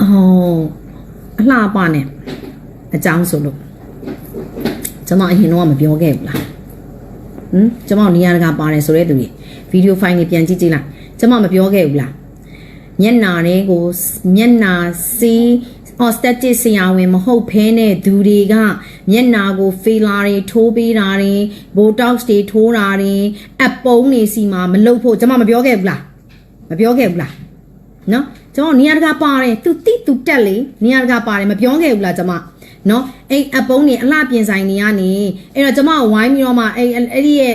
ဟိုအလှပနဲ့အကြောင်းဆိုလို့ကျွန်တော်အရင်တော့မပြောခဲ့ဘူးလားဟမ်ကျွန်တော်နေရာတကာပါတယ်ဆိုတဲ့သူတွေဗီဒီယိုဖိုင်တွေပြန်ကြည့်ကြည့်လိုက်ကျွန်မမပြောခဲ့ဘူးလားမျက်နာတွေကိုမျက်နာစီး aesthetic ဆရာဝန်မဟုတ်ဖဲနဲ့သူတွေကမျက်နာကို filler တွေထိုးပေးတာတွေ botox တွေထိုးတာတွေအပုံးတွေစီမှာမလုပ်ဖို့ကျွန်မမပြောခဲ့ဘူးလားမပြောခဲ့ဘူးလားနော် ကျွန်တော်နေရာတကာပါတယ်သူတိသူတက်လေနေရာတကာပါတယ်မပြောခဲ့ဘူးလားကျွန်မနော်အဲ့အပုံးနေအလှပြင်ဆိုင်နေရနေအဲ့တော့ကျွန်မဝိုင်းပြီးတော့မှအဲ့အဲ့ဒီရဲ့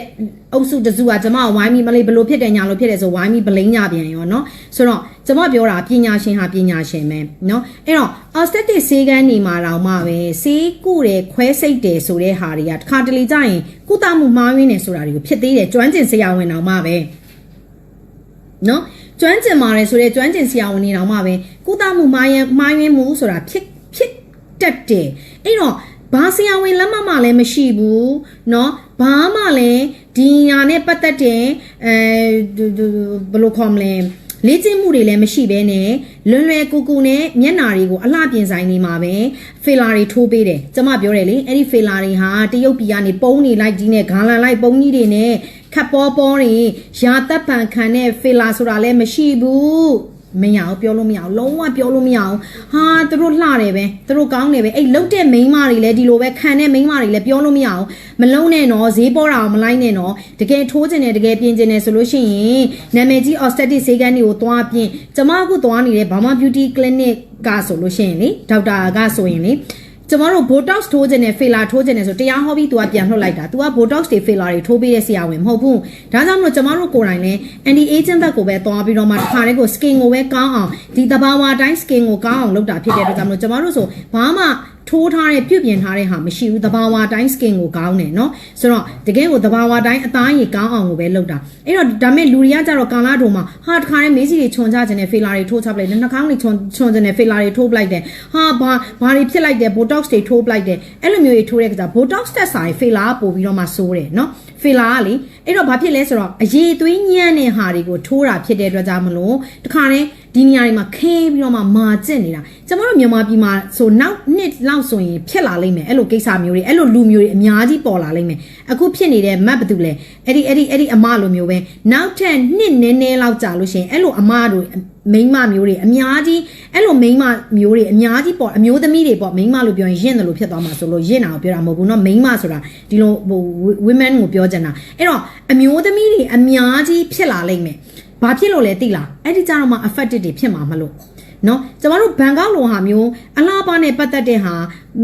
အုပ်စုတစုကကျွန်မဝိုင်းပြီးမလေးဘလို့ဖြစ်တယ်ညာလို့ဖြစ်တယ်ဆိုဝိုင်းပြီးဗလိန်ညာပြန်ရောနော်ဆိုတော့ကျွန်မပြောတာပညာရှင်ဟာပညာရှင်ပဲနော်အဲ့တော့ aesthetic ဆေးကန်းနေမှာတော့မှပဲဆေးကုတယ်ခွဲစိတ်တယ်ဆိုတဲ့ဟာတွေကတစ်ခါတလေကြာရင်ကုသမှုမှားရင်းနေဆိုတာတွေကိုဖြစ်သေးတယ်ကျွမ်းကျင်ဆရာဝန်တော်မှပဲနော် ကျွမ်းကျင်ပါတယ်ဆိုတော့ကျွမ်းကျင်ဆရာဝန်တွေတောင်မှပဲကုသမှုမှားရင်မှားယွင်းမှုဆိုတာဖြစ်ဖြစ်တတ်တယ်အဲ့တော့ဘာဆရာဝန်လက်မှတ်မှလည်းမရှိဘူးเนาะဘာမှလည်းဒီညာနဲ့ပတ်သက်တဲ့အဲဘယ်လိုခေါ်မလဲလေ့ကျင့်မှုတွေလည်းမရှိဘဲနဲ့လွယ်လွယ်ကူကူနဲ့မျက်နာတွေကိုအလှပြင်ဆိုင်နေမှာပဲဖေလာတွေထိုးပေးတယ်ကျမပြောတယ်လေအဲ့ဒီဖေလာတွေဟာတရုတ်ပြည်ကနေပုံးနေလိုက်ကြီးနဲ့ဂါလန်လိုက်ပုံးကြီးတွေနဲ့ ခပ်ပေါ်ပေါ်တွေရာသက်ပံခံတဲ့ဖေလာဆိုတာလည်းမရှိဘူးမရအောင်ပြောလို့မရအောင်လုံးဝပြောလို့မရအောင်ဟာသူတို့လှတယ်ပဲသူတို့ကောင်းတယ်ပဲအဲ့လုတ်တဲ့မိန်းမတွေလည်းဒီလိုပဲခံတဲ့မိန်းမတွေလည်းပြောလို့မရအောင်မလုံးနဲ့နော်ဈေးပေါ်တာအောင်မလိုက်နဲ့နော်တကယ်ထိုးကျင်တယ်တကယ်ပြင်ကျင်တယ်ဆိုလို့ရှိရင်နာမည်ကြီး aesthetic ဈေးကန်းတွေကိုသွားပြင်ကျမအခုသွားနေတဲ့ Burma Beauty Clinic ကဆိုလို့ရှိရင်လေဒေါက်တာကဆိုရင်လေ ကျမတို့ botox ထိုးခြင်းနဲ့ filler ထိုးခြင်းနဲ့ဆိုတရားဟောပြီး तू ကပြန်လှုပ်လိုက်တာ तू က botox တွေ filler တွေထိုးပေးတဲ့ဆရာဝန်မဟုတ်ဘူးဒါကြောင့်မလို့ကျမတို့ကိုယ်တိုင်လည်း anti aging ဘက်ကိုပဲသွားပြီးတော့မှတစ်ခါတည်းကို skin ကိုပဲကောင်းအောင်ဒီတဘာဝတိုင်း skin ကိုကောင်းအောင်လုပ်တာဖြစ်တဲ့အတွက်ကြောင့်မလို့ကျမတို့ဆိုဘာမှ ထိုးထားတဲ့ပြုတ်ပြင်ထားတဲ့ဟာမရှိဘူးတဘာဝတိုင်း skin ကိုကောင်းတယ်เนาะဆိုတော့တကယ်ကိုတဘာဝတိုင်းအသားရည်ကောင်းအောင်ကိုပဲလုပ်တာအဲ့တော့ဒါမဲ့လူတွေကကြတော့ကာလာထုံမှာဟာတခါတည်းမေးစီတွေခြုံချခြင်းနဲ့ filler တွေထိုးချပလိုက်တယ်နှာခေါင်းတွေခြုံခြုံခြင်းနဲ့ filler တွေထိုးပလိုက်တယ်ဟာဘာဘာတွေဖြစ်လိုက်တယ် botox တွေထိုးပလိုက်တယ်အဲ့လိုမျိုးတွေထိုးတဲ့ကစား botox တက်စာရင် filler ကပို့ပြီးတော့မှဆိုးတယ်เนาะ filler ကလေအဲ့တော့ဘာဖြစ်လဲဆိုတော့အရေးသွေးညံ့တဲ့ဟာတွေကိုထိုးတာဖြစ်တဲ့အတွက်ကြောင့်မလို့တခါတည်း ဒီနေရာတွေမှာခဲပြီးတော့မှမာကျင့်နေတာကျမတို့မြန်မာပြည်မှာဆိုနောက်နှစ်လောက်ဆိုရင်ဖြစ်လာလိမ့်မယ်အဲ့လိုကိစ္စမျိုးတွေအဲ့လိုလူမျိုးတွေအများကြီးပေါ်လာလိမ့်မယ်အခုဖြစ်နေတဲ့မတ်ဘသူလဲအဲ့ဒီအဲ့ဒီအဲ့ဒီအမလိုမျိုးပဲနောက်ထပ်နှစ်နည်းနည်းလောက်ကြာလို့ရှိရင်အဲ့လိုအမတို့မိန်းမမျိုးတွေအများကြီးအဲ့လိုမိန်းမမျိုးတွေအများကြီးပေါ့အမျိုးသမီးတွေပေါ့မိန်းမလို့ပြောရင်ရင့်တယ်လို့ဖြစ်သွားမှာဆိုလို့ရင့်တာကိုပြောတာမဟုတ်ဘူးเนาะမိန်းမဆိုတာဒီလိုဟို women ကိုပြောချင်တာအဲ့တော့အမျိုးသမီးတွေအများကြီးဖြစ်လာလိမ့်မယ် ဘာဖြစ်လို့လဲသိလားအဲ့ဒီကြတော့မှ affected တွေဖြစ်မှာမလို့နော်ကျမတို့ဘန်ကောက်လိုဟာမျိုးအလားပါနဲ့ပတ်သက်တဲ့ဟာ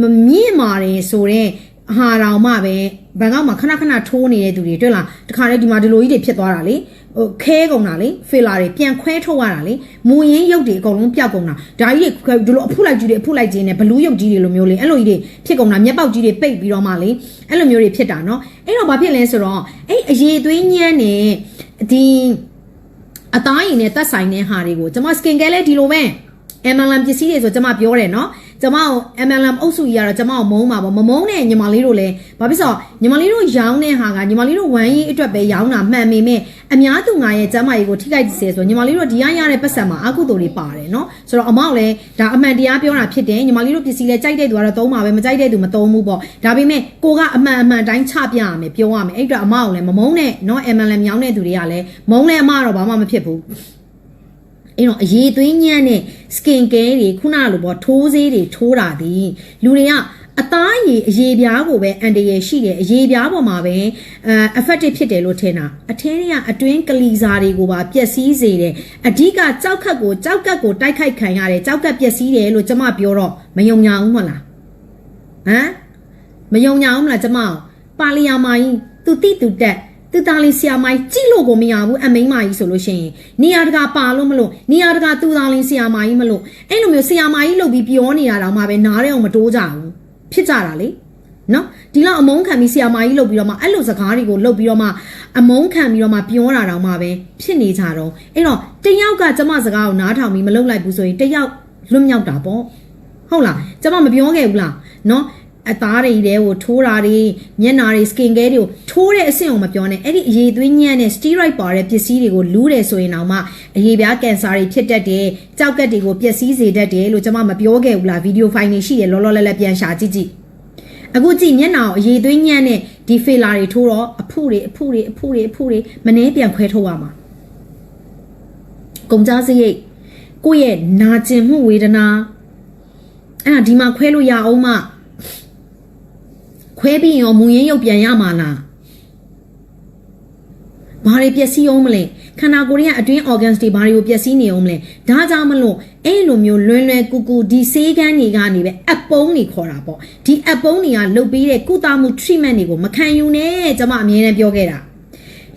မမြင့်မာတယ်ဆိုတော့ဟာတောင်မှပဲဘန်ကောက်မှာခဏခဏထိုးနေတဲ့သူတွေတွေ့လားတခါတည်းဒီမှာဒီလိုကြီးတွေဖြစ်သွားတာလေဟိုခဲကုန်တာလေဖီလာတွေပြန်ခွဲထုတ်ရတာလေမူရင်းရုပ်တွေအကုန်လုံးပျောက်ကုန်တာဒါကြီးတွေဒီလိုအဖုလိုက်ကြီးတွေအဖုလိုက်ကြီးနဲ့ဘလူးရုပ်ကြီးတွေလိုမျိုးလေအဲ့လိုကြီးတွေဖြစ်ကုန်တာမျက်ပေါက်ကြီးတွေပိတ်ပြီးတော့မှလေအဲ့လိုမျိုးတွေဖြစ်တာเนาะအဲ့တော့ဘာဖြစ်လဲဆိုတော့အဲ့အရေးသွေးညမ်းနေဒီ အသားရည်နဲ့သက်ဆိုင်တဲ့ဟာတွေကိုကျွန်မ skin care လဲဒီလိုပဲ MLM ပစ္စည်းတွေဆိုကျွန်မပြောတယ်နော် ကျမကို MLM အုပ်စုကြီးကတော့ကျမကိုမုန်းပါဗောမမုန်းနဲ့ညီမလေးတို့လည်းဘာဖြစ်ဆိုညီမလေးတို့ရောင်းတဲ့ဟာကညီမလေးတို့ဝမ်းရေးအတွက်ပဲရောင်းတာမှန်ပေမဲ့အများသူငါရဲ့ကျမကြီးကိုထိခိုက်စေဆိုညီမလေးတို့ဒီရရတဲ့ပတ်စံမှာအကုသိုလ်တွေပါတယ်နော်ဆိုတော့အမောက်လည်းဒါအမှန်တရားပြောတာဖြစ်တယ်ညီမလေးတို့ပစ္စည်းလည်းကြိုက်တဲ့သူကတော့သုံးပါပဲမကြိုက်တဲ့သူမသုံးဘူးပေါ့ဒါပေမဲ့ကိုကအမှန်အမှန်တိုင်းချပြရမယ်ပြောရမယ်အဲ့တော့အမောက်လည်းမမုန်းနဲ့နော် MLM ရောင်းတဲ့သူတွေကလည်းမုန်းလည်းအမတော့ဘာမှမဖြစ်ဘူး အဲ့တော့အရေးသွေးညံ့တဲ့ skin care တွေခုနလိုပေါ့ထိုးဆေးတွေထိုးတာဒီလူတွေကအသားအရည်အရေးပြားကိုပဲအန်တရယ်ရှိတယ်အရေးပြားပေါ်မှာပဲအဲ effective ဖြစ်တယ်လို့ထင်တာအထင်းတွေကအတွင်းကလီစာတွေကိုပါပျက်စီးစေတယ်အဓိကကြောက်ခတ်ကိုကြောက်ကတ်ကိုတိုက်ခိုက်ခံရတယ်ကြောက်ကတ်ပျက်စီးတယ်လို့ကျမပြောတော့မယုံညာဘူးမလားဟမ်မယုံညာဘူးမလားကျမပါလီယာမာကြီးသူတိသူတက် သူသားလေးဆရာမကြီးကြည့်လို့ကိုမရဘူးအမိန်းမကြီးဆိုလို့ရှိရင်နေရာတကာပါလို့မလို့နေရာတကာသူသားလေးဆရာမကြီးမလို့အဲ့လိုမျိုးဆရာမကြီးလုပ်ပြီးပြောနေတာတော့မှပဲနားရဲအောင်မတိုးကြဘူးဖြစ်ကြတာလေနော်ဒီလောက်အမုန်းခံပြီးဆရာမကြီးလုပ်ပြီးတော့မှအဲ့လိုစကားတွေကိုလုပ်ပြီးတော့မှအမုန်းခံပြီးတော့မှပြောတာတော့မှပဲဖြစ်နေကြတော့အဲ့တော့တယောက်ကကျမစကားကိုနားထောင်ပြီးမလုပ်လိုက်ဘူးဆိုရင်တယောက်လွတ်မြောက်တာပေါ့ဟုတ်လားကျမမပြောခဲ့ဘူးလားနော် အသားတွေတွေကိုထိုးတာတွေမျက်နာတွေ skin care တွေကိုထိုးတဲ့အဆင့်ကိုမပြောနဲ့အဲ့ဒီအရေးသွေးညံ့တဲ့ steroid ပါတဲ့ပစ္စည်းတွေကိုလူးတယ်ဆိုရင်တော့မှအရေးပြားကင်ဆာတွေဖြစ်တတ်တယ်ကြောက်ကက်တွေကိုပျက်စီးစေတတ်တယ်လို့ကျွန်မမပြောခဲ့ဘူးလားဗီဒီယိုဖိုင်တွေရှိတယ်လောလောလတ်လတ်ပြန်ရှာကြည့်ကြည့်အခုကြည့်မျက်နှာကိုအရေးသွေးညံ့တဲ့ဒီဖေလာတွေထိုးတော့အဖုတွေအဖုတွေအဖုတွေအဖုတွေမနှဲပြန်ခွဲထုတ်ရမှာကုန်ကြစရိတ်ကိုယ့်ရဲ့နာကျင်မှုဝေဒနာအဲ့ဒါဒီမှာခွဲလို့ရအောင်မ ခွဲပြီးရောမူရင်းရုပ်ပြန်ရမှာလားဘာတွေပျက်စီးအောင်မလဲခန္ဓာကိုယ်ရဲ့အတွင်း organs တွေဘာတွေကိုပျက်စီးနေအောင်မလဲဒါကြောင့်မလို့အဲ့လိုမျိုးလွယ်လွယ်ကူကူဒီဆေးကန်းတွေကနေပဲအပုံးတွေခေါ်တာပေါ့ဒီအပုံးတွေကလုတ်ပေးတဲ့ကုသမှု treatment တွေကိုမခံယူနဲ့ကျွန်မအမြဲတမ်းပြောခဲ့တာ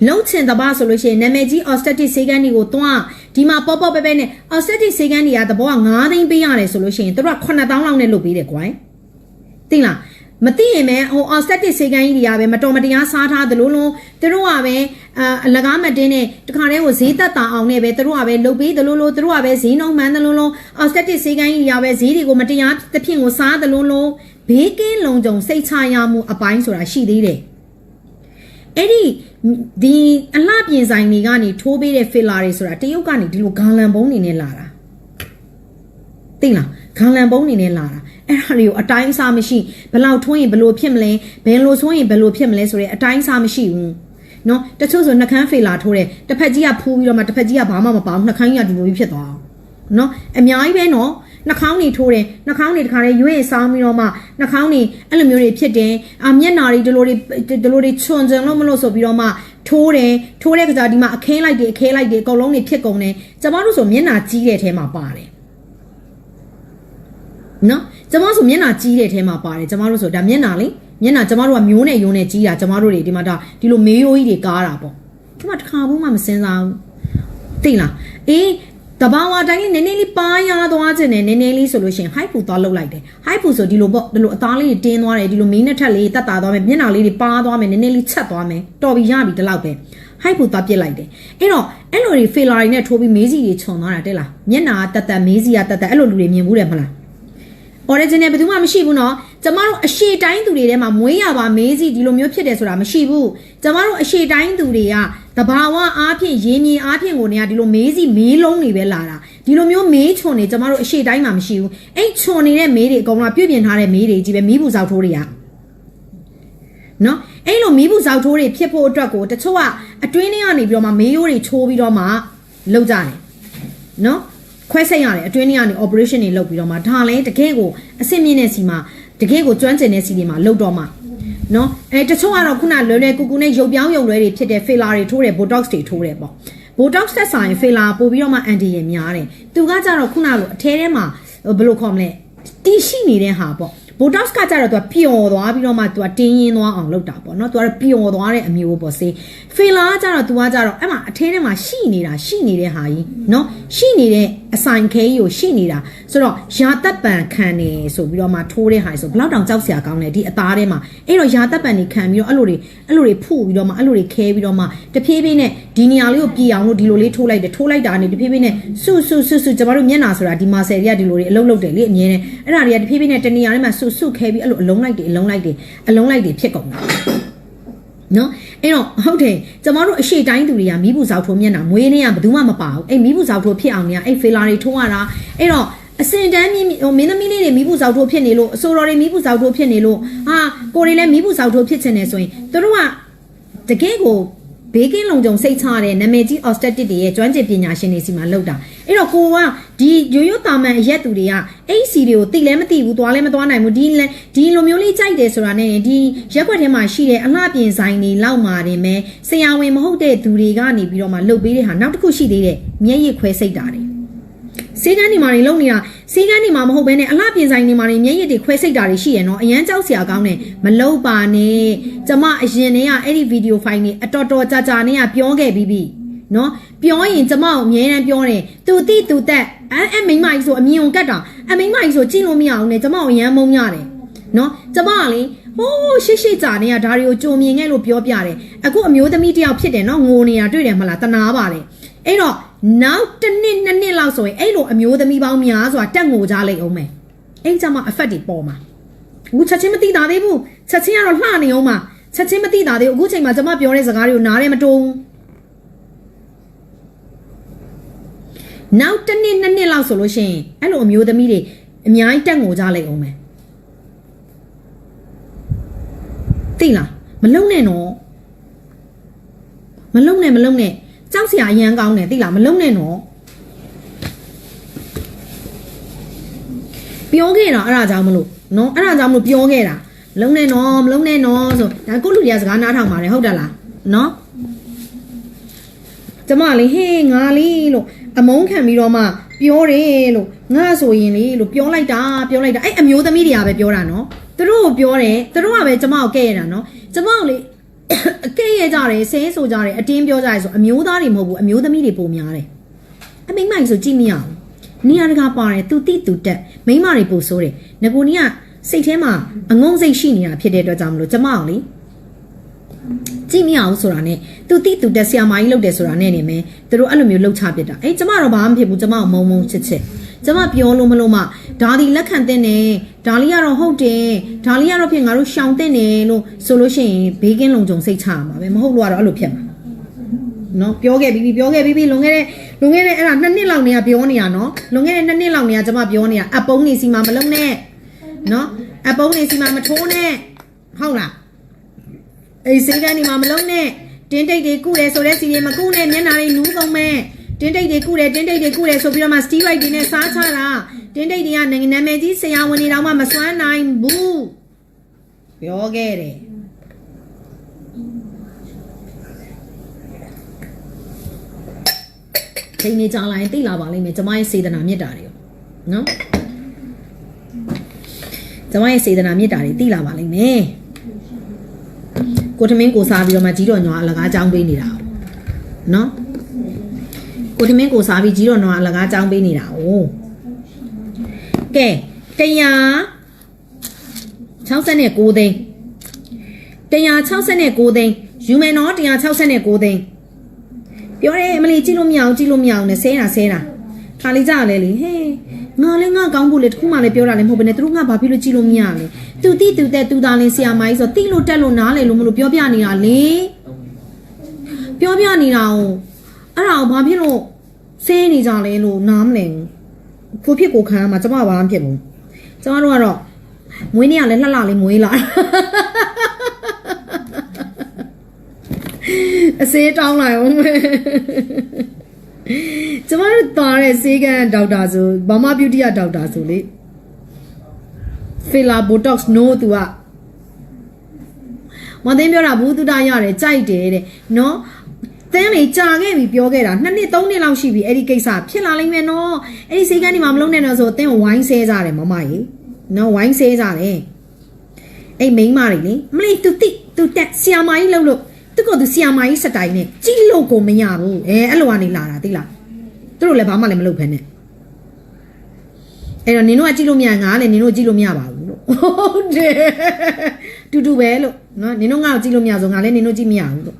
လုံးချင်တပါဆိုလို့ရှိရင်နာမည်ကြီး obstetric ဆေးကန်းတွေကိုတွန်းဒီမှာပေါ့ပေါ့ပဲပဲနဲ့ obstetric ဆေးကန်းတွေကတဘောက9သိန်းပေးရတယ်ဆိုလို့ရှိရင်တို့က9000လောက်နဲ့လုတ်ပေးတယ်ကွာသိလား မသိရင်ပဲဟို obstetric ဆေးကန်းကြီးတွေကပဲမတော်မတရားစားထားသလိုလုံးသူတို့ကပဲအာအလကားမတင်းနဲ့တခါတည်းကိုဈေးသက်တာအောင်နဲ့ပဲသူတို့ကပဲလုတ်ပေးသလိုလိုသူတို့ကပဲဈေးနှုန်းမှန်းသလိုလို obstetric ဆေးကန်းကြီးတွေကပဲဈေးတွေကိုမတရားသဖြင့်ကိုစားသလိုလိုဘေးကင်းလုံခြုံစိတ်ချရမှုအပိုင်းဆိုတာရှိသေးတယ်အဲ့ဒီဒီအလှပြင်ဆိုင်တွေကနေထိုးပေးတဲ့ filler တွေဆိုတာတရုတ်ကနေဒီလိုဂါလန်ဘုံနေနဲ့လာတာသိလားဂါလန်ဘုံနေနဲ့လာတာ အဲ့ဒါတွေကိုအတိုင်းအစားမရှိဘယ်လောက်ထွန်းရင်ဘယ်လိုဖြစ်မလဲဘယ်လိုဆိုရင်ဘယ်လိုဖြစ်မလဲဆိုတဲ့အတိုင်းအစားမရှိဘူးနော်တချို့ဆိုနှကန်းဖေလာထိုးတယ်တစ်ဖက်ကြီးကဖူးပြီးတော့မှတစ်ဖက်ကြီးကဘာမှမပါဘူးနှကန်းကြီးကဒီလိုကြီးဖြစ်သွားအောင်နော်အများကြီးပဲနော်နှာခေါင်းတွေထိုးတယ်နှာခေါင်းတွေတခါလေရွေ့ဆောင်းပြီးတော့မှနှာခေါင်းတွေအဲ့လိုမျိုးတွေဖြစ်တယ်အာမျက်နာတွေဒီလိုတွေဒီလိုတွေချွန်ချင်လို့မလို့ဆိုပြီးတော့မှထိုးတယ်ထိုးတဲ့ကစားဒီမှာအခင်းလိုက်တယ်အခဲလိုက်တယ်အကုန်လုံးတွေဖြစ်ကုန်တယ်ကျမတို့ဆိုမျက်နာကြီးတဲ့ထဲမှာပါတယ်နော် ကျမဆိုမျက်နာကြီးတဲ့ထဲမှာပါတယ်ကျမတို့ဆိုဒါမျက်နာလေမျက်နာကျမတို့ကမျိုးနဲ့ယုံနဲ့ကြီးတာကျမတို့တွေဒီမှာဒါဒီလိုမေးရိုးကြီးတွေကားတာပေါ့ကျမတစ်ခါဘူးမှမစင်စားဘူးသိလားအေးတဘာဝတိုင်းလေးနည်းနည်းလေးပါးရသွားခြင်းနဲ့နည်းနည်းလေးဆိုလို့ရှိရင် high ပူသွားလောက်လိုက်တယ် high ပူဆိုဒီလိုပေါ့ဒီလိုအသားလေးတွေတင်းသွားတယ်ဒီလိုမင်းနဲ့ထက်လေးတက်တာသွားမယ်မျက်နှာလေးတွေပါးသွားမယ်နည်းနည်းလေးချက်သွားမယ်တော်ပြီရပြီဒီလောက်ပဲ high ပူသွားပြစ်လိုက်တယ်အဲ့တော့အဲ့လိုတွေ failure တွေနဲ့ထိုးပြီးမေးစီတွေခြုံသွားတာတဲ့လားမျက်နှာတက်တက်မေးစီကတက်တက်အဲ့လိုလူတွေမြင်ဘူးတယ်မလား original ဘယ်သူမှမရှိဘူးနော်ကျမတို့အရှိတိုင်းသူတွေထဲမှာမွေးရပါမေးစီဒီလိုမျိုးဖြစ်တယ်ဆိုတာမရှိဘူးကျမတို့အရှိတိုင်းသူတွေကတဘာဝအားဖြင့်ရင်းမြင်အားဖြင့်ကိုနေကဒီလိုမေးစီမေးလုံးတွေပဲလာတာဒီလိုမျိုးမေးချွန်နေကျမတို့အရှိတိုင်းမှာမရှိဘူးအဲ့ချွန်နေတဲ့မေးတွေအကုန်လုံးပြုတ်ပြင်ထားတဲ့မေးတွေကြီးပဲမီးပူစောက်ထိုးတွေကနော်အဲ့လိုမီးပူစောက်ထိုးတွေဖြစ်ဖို့အတွက်ကိုတချို့ကအတွင်းထဲကနေပြီးတော့မှမေးရိုးတွေချိုးပြီးတော့မှလောက်ကြတယ်နော် ခွဲစိတ်ရတယ်အတွင်းထဲကနေ operation တွေလုပ်ပြီးတော့မှဒါလည်းတကယ်ကိုအဆင့်မြင့်တဲ့စီမှာတကယ်ကိုကျွမ်းကျင်တဲ့စီတွေမှာလုပ်တော့မှနော်အဲတချို့ကတော့ခုနလွယ်လွယ်ကူကူနဲ့ရုပ်ပြောင်းရုပ်လွဲတွေဖြစ်တဲ့ filler တွေထိုးတယ် botox တွေထိုးတယ်ပေါ့ botox သက်ဆိုင် filler ပို့ပြီးတော့မှ anti ရများတယ်သူကကြတော့ခုနလိုအထဲထဲမှာဘယ်လိုခေါ်မလဲတီရှိနေတဲ့ဟာပေါ့ botox ကကြတော့သူကပျော်သွားပြီးတော့မှသူကတင်းရင်းသွားအောင်လုပ်တာပေါ့နော်သူကပျော်သွားတဲ့အမျိုးပေါ့စေး filler ကကြတော့သူကကြတော့အဲ့မှာအထဲထဲမှာရှိနေတာရှိနေတဲ့ဟာကြီးနော်ရှိနေတဲ့အဆိုင်ခဲကြီးကိုရှိနေတာဆိုတော့ယာတက်ပံခံနေဆိုပြီးတော့မှထိုးတဲ့ဟာဆိုဘလောက်တောင်ကြောက်စရာကောင်းလဲဒီအသားထဲမှာအဲ့တော့ယာတက်ပံတွေခံပြီးတော့အဲ့လိုတွေအဲ့လိုတွေဖုတ်ပြီးတော့မှအဲ့လိုတွေခဲပြီးတော့မှတဖြည်းဖြည်းနဲ့ဒီနေရာလေးကိုပြေအောင်လို့ဒီလိုလေးထိုးလိုက်တယ်ထိုးလိုက်တာနဲ့တဖြည်းဖြည်းနဲ့ဆုဆုဆုဆုကျမတို့မျက်နာဆိုတာဒီမာဆယ်တွေကဒီလိုတွေအလုံးလုံးတယ်လေအမြဲတမ်းအဲ့ဒါတွေကတဖြည်းဖြည်းနဲ့တနေရာလေးမှာဆုဆုခဲပြီးအဲ့လိုအလုံးလိုက်တယ်အလုံးလိုက်တယ်အလုံးလိုက်တယ်ဖြစ်ကုန်တာနော်အဲ့တော့ဟုတ်တယ်ကျမတို့အရှိတိုင်းသူတွေကမီးဘူးစောက်ထိုးမျက်နှာမွေးနေရဘယ်သူမှမပါဘူးအဲ့မီးဘူးစောက်ထိုးဖြစ်အောင်နေရအဲ့ဖေလာတွေထိုးရတာအဲ့တော့အစင်တန်းမြင့်ဟိုမင်းသမီးလေးတွေမီးဘူးစောက်ထိုးဖြစ်နေလို့အစိုးရတွေမီးဘူးစောက်ထိုးဖြစ်နေလို့ဟာကိုတွေလည်းမီးဘူးစောက်ထိုးဖြစ်ချင်နေဆိုရင်သူတို့ကတကယ်ကို ဘေးကင်းလုံခြုံစိတ်ချတဲ့နာမည်ကြီး obstetric တွေရဲ့ကျွမ်းကျင်ပညာရှင်တွေစီမှာလောက်တာအဲ့တော့ကိုကဒီရိုးရိုးတာမန်အရက်သူတွေကအဲ့စီတွေကိုတိလည်းမသိဘူးသွားလည်းမသွားနိုင်ဘူးဒီဒီလိုမျိုးလေးကြိုက်တယ်ဆိုတာနဲ့ဒီရက်ွက်ထဲမှာရှိတဲ့အလှပြင်ဆိုင်တွေလောက်မှာတင်ပဲဆရာဝန်မဟုတ်တဲ့သူတွေကနေပြီးတော့မှလှုပ်ပေးတဲ့ဟာနောက်တစ်ခုရှိသေးတယ်မျက်ရည်ခွဲစိတ်တာတွေ စေကန်းဒီမှာနေလုံနေတာစေကန်းဒီမှာမဟုတ်ဘဲနဲ့အလှပြင်ဆိုင်ဒီမှာနေမျက်ရည်တွေခွဲစိတ်တာတွေရှိရနော်အရန်ကြောက်စရာကောင်းတယ်မလုံပါနဲ့ကျမအရင်တည်းကအဲ့ဒီဗီဒီယိုဖိုင်တွေအတော်တော်ကြာကြာနဲ့ကပြောခဲ့ပြီးပြီနော်ပြောရင်ကျမကိုအမြဲတမ်းပြောတယ်သူတိသူတက်အဲအဲမိမကြီးဆိုအမြင်ုံကတ်တာအမိမကြီးဆိုကြည့်လို့မရအောင်နဲ့ကျမကိုရမ်းမုန်းရတယ်နော်ကျမကလေဟိုးရှေ့ရှေ့ကြာနေရဒါတွေကိုကြုံမြင်ခဲ့လို့ပြောပြတယ်အခုအမျိုးသမီးတယောက်ဖြစ်တယ်နော်ငိုနေတာတွေ့တယ်မလားတနာပါတယ် အဲ့တော့နောက်တစ်နှစ်နှစ်နှစ်လောက်ဆိုရင်အဲ့လိုအမျိုးသမီးပေါင်းများစွာတက်ငိုကြလိမ့်အောင်မယ်အဲ့ကြမှာ effect တွေပေါ်မှာအခုချက်ချင်းမသိတာသေးဘူးချက်ချင်းကတော့လှနေအောင်မှာချက်ချင်းမသိတာသေးဘူးအခုချိန်မှာကျမပြောတဲ့စကားတွေကိုနားရဲမတုံးနောက်တစ်နှစ်နှစ်နှစ်လောက်ဆိုလို့ရှိရင်အဲ့လိုအမျိုးသမီးတွေအများကြီးတက်ငိုကြလိုက်အောင်မယ်သိလားမလုံနဲ့နော်မလုံနဲ့မလုံနဲ့ ကြောက်စရာအရန်ကောင်းတယ်သိလားမလုံနဲ့နော်ပြောခဲ့တာအဲ့ဒါကြောင့်မလို့နော်အဲ့ဒါကြောင့်မလို့ပြောခဲ့တာမလုံနဲ့နော်မလုံနဲ့နော်ဆိုဒါကိုယ့်လူတွေကစကားနားထောင်ပါတယ်ဟုတ်တယ်လားနော်ကျမလေးဟေးငါလေးလို့အမုန်းခံပြီးတော့မှပြောတယ်လို့ငါဆိုရင်လေလို့ပြောလိုက်တာပြောလိုက်တာအဲ့အမျိုးသမီးတွေကပဲပြောတာနော်သူတို့ကိုပြောတယ်သူတို့ကပဲကျမကိုကဲ့ရတာနော်ကျမကိုလေ အကဲ့ရကြတယ်ဆဲဆိုကြတယ်အတင်းပြောကြတယ်ဆိုအမျိုးသားတွေမဟုတ်ဘူးအမျိုးသမီးတွေပုံများတယ်အမိမ့်မိုင်ဆိုကြည့်မရဘူးနေရာတကာပါတယ်သူတိသူတက်မိန်းမတွေပို့ဆိုးတယ်ငကိုနီကစိတ်ထဲမှာအငုံစိတ်ရှိနေတာဖြစ်တဲ့အတွက်ကြောင့်မလို့ကျမအောင်လေကြည့်မရဘူးဆိုတာနဲ့သူတိသူတက်ဆရာမကြီးလုပ်တယ်ဆိုတာနဲ့နေမယ်သူတို့အဲ့လိုမျိုးလှုပ်ချပစ်တာအေးကျမတော့ဘာမှမဖြစ်ဘူးကျမအောင်မုံမုံချစ်ချစ် ကျမပြောလို့မလို့မဒါဒီလက်ခံတဲ့နေဒါလေးကတော့ဟုတ်တယ်ဒါလေးကတော့ဖြစ်ငါတို့ရှောင်တဲ့နေလို့ဆိုလို့ရှိရင်ဘေးကင်းလုံခြုံစိတ်ချရမှာပဲမဟုတ်လို့ကတော့အဲ့လိုဖြစ်မှာနော်ပြောခဲ့ပြီးပြီပြောခဲ့ပြီးပြီလွန်ခဲ့တဲ့လွန်ခဲ့တဲ့အဲ့ဒါနှစ်နှစ်လောက်နေကပြောနေတာနော်လွန်ခဲ့တဲ့နှစ်နှစ်လောက်နေကကျမပြောနေတာအပုံးနေစီမှာမလုံးနဲ့နော်အပုံးနေစီမှာမထိုးနဲ့ဟုတ်လားအေးစေကန်းဒီမှာမလုံးနဲ့တင်းတိတ်တွေကုတယ်ဆိုတဲ့စီတွေမကုနဲ့မျက်နှာတွေနူးကုန်မဲ့ တင်းတိတ်တွေကုတယ်တင်းတိတ်တွေကုတယ်ဆိုပြီးတော့မှစတီးရိုက်တွေနဲ့စားချတာတင်းတိတ်တွေကနိုင်ငံနာမည်ကြီးဆရာဝန်တွေတောင်မှမစွမ်းနိုင်ဘူးပြောခဲ့တယ်ချိန်နေကြလာရင်သိလာပါလိမ့်မယ်ကျမရဲ့စေတနာမေတ္တာတွေနော်ကျမရဲ့စေတနာမေတ္တာတွေသိလာပါလိမ့်မယ်ကိုထမင်းကိုစားပြီးတော့မှကြီးတော်ညောအလကားကြောင်းပေးနေတာ။နော် ကိုထမင်းကိုစားပြီးကြီးတော်ညောအလကားကြောင်းပေးနေတာ။အိုးကဲ169သိန်း169သိန်းယူမယ်နော်169သိန်းပြောတယ်အမလီကြည့်လို့မရအောင်ကြည့်လို့မရအောင်နဲ့ဆဲတာဆဲတာခါလေးကြရလဲလေဟဲ့ငါလည်းငါကောင်းဖို့လေတခုမှလည်းပြောတာလည်းမဟုတ်ဘဲနဲ့သူတို့ငါဘာဖြစ်လို့ကြည့်လို့မရလဲသူတိသူတဲ့သူသားလင်းဆရာမကြီးဆိုတိလို့တက်လို့နားလေလို့မလို့ပြောပြနေတာလေပြောပြနေတာ哦အဲ့ဒါကိုဘာဖြစ်လို့ ဆဲနေကြလဲလို့နားမလဲဘူးကိုဖြစ်ကိုခံရမှာကျမဘာမှဖြစ်ဘူးကျမတို့ကတော့မွေးနေ့ကလည်းလှလှလေးမွေးလာအစေးတောင်းလိုက်အောင်မယ်ကျမတို့တားတဲ့စေကန်ဒေါက်တာဆိုဘာမ beauty ကဒေါက်တာဆိုလေ filler botox no သူကမသိပြောတာဘူးသူတာရတယ်ကြိုက်တယ်တဲ့နော် တန်းလေကြာခဲ့ပြီပြောခဲ့တာနှစ်နှစ်သုံးနှစ်လောက်ရှိပြီအဲ့ဒီကိစ္စဖြစ်လာလိမ့်မယ်နော်အဲ့ဒီစေကန်းဒီမှာမလုံးနဲ့တော့ဆိုအတင်းကိုဝိုင်းဆဲကြတယ်မမကြီးနော်ဝိုင်းဆဲကြတယ်အဲ့မိန်းမတွေလေမလေးသူတိသူတက်ဆီယာမကြီးလှုပ်လို့သူကသူဆီယာမကြီးစတိုင်နဲ့ကြည့်လို့ကိုမရဘူးအဲအဲ့လိုကနေလာတာသိလားသူတို့လည်းဘာမှလည်းမလုပ်ဖ ೇನೆ အဲ့တော့နင်တို့ကကြည့်လို့မရငါကလည်းနင်တို့ကြည့်လို့မရပါဘူးလို့ဟုတ်တယ်တူတူပဲလို့နော်နင်တို့ငါ့ကိုကြည့်လို့မရဆိုငါလည်းနင်တို့ကြည့်မရဘူးလို့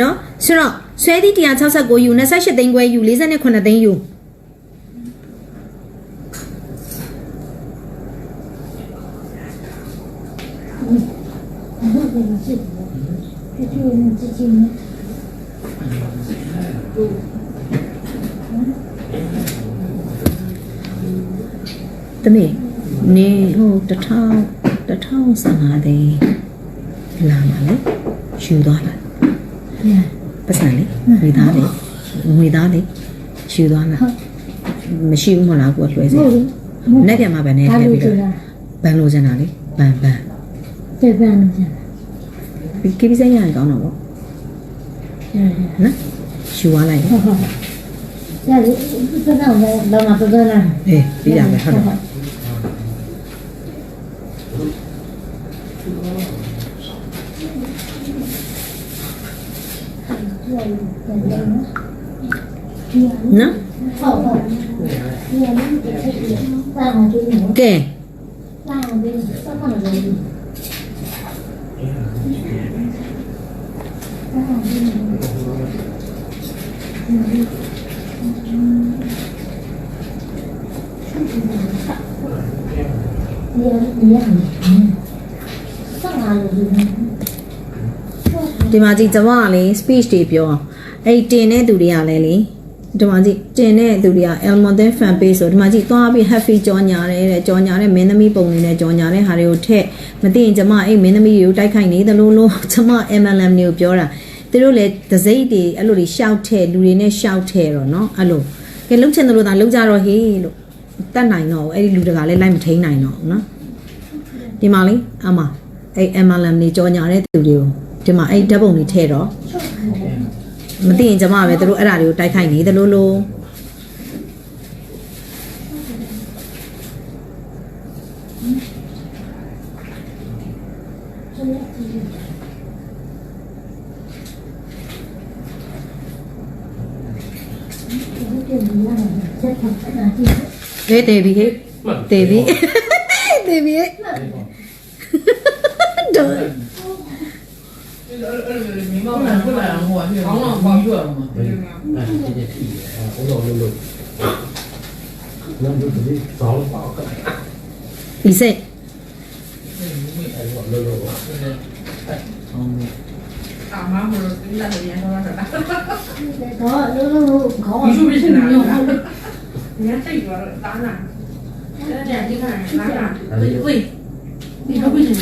နော်ဆိုတော့ဆွဲသီး169ယူ28သိန်းခွဲယူ48သိန်းယူ 那个是的，就就那资金， တမေနေဟိုတထောင်တထောင်15သိန်းလာပါလေယူသွားလား 嗯， ပတ်စံလေငွေသားလေငွေသားလေယူသွားလားမရှိဘူးမလားကိုယ်လွှဲစေ 我 နဲ့ပြန်မှာဗန်နဲ့ 他 ထည့် 就 ပြီး 这 တော့ 样， ဘန်လိုချင်တာလေဘန်ဘန် 这边呢，现 ဒီကိစ္စရရင်ကောင်းတော့ 비키비생이 아이가 안 하고 나 시원하네 야 이거나 너나 또잖아 네 이제 안 하나 나? 네. 你你也很嗯，上哪有这个？ ဒီမှာကြည့်ကျမကလေ speech တွေပြောအောင်အဲ့ဒီတင်တဲ့သူတွေကလည်းလေဒီမှာကြည့်တင်တဲ့သူတွေက Elmonte fan page ဆိုဒီမှာကြည့်သွားပြီး happy ကြောညာတယ်တဲ့ကြောညာတဲ့မင်းသမီးပုံတွေနဲ့ကြောညာတဲ့ဟာတွေကိုထက်မသိရင်ကျမအဲ့မင်းသမီးတွေကိုတိုက်ခိုက်နေတယ်လို့လို့ကျမ MLM တွေကိုပြောတာသူတို့လည်းဒစိမ့်တွေအဲ့လိုတွေရှောက်ထဲလူတွေနဲ့ရှောက်ထဲတော့เนาะအဲ့လိုကဲလှုပ်ချင်တယ်လို့သာလှုပ်ကြတော့ဟေးလို့ တတ်နိုင်တော့အဲ့ဒီလူတကာလည်းလိုက်မထိန်နိုင်တော့နော်ဒီမှာလေအမအဲ့ MLM နေကြောညာတဲ့သူတွေကိုဒီမှာအဲ့ဓာတ်ပုံတွေထည့်တော့မသိရင်ကျမပဲသူတို့အဲ့ဒါတွေကိုတိုက်ခိုက်နေတယ်လို့လို့ ඒ දෙවියෙක් දෙවි දෙවියෙක් Ý gì? Đó, nó khó. Ví dụ như thế nào? nhá tay vào rồi tán à nhà như này tán à tôi ui đi đâu bây giờ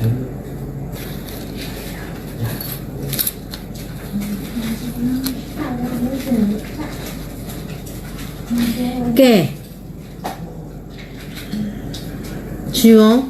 Thank you. 함께 주요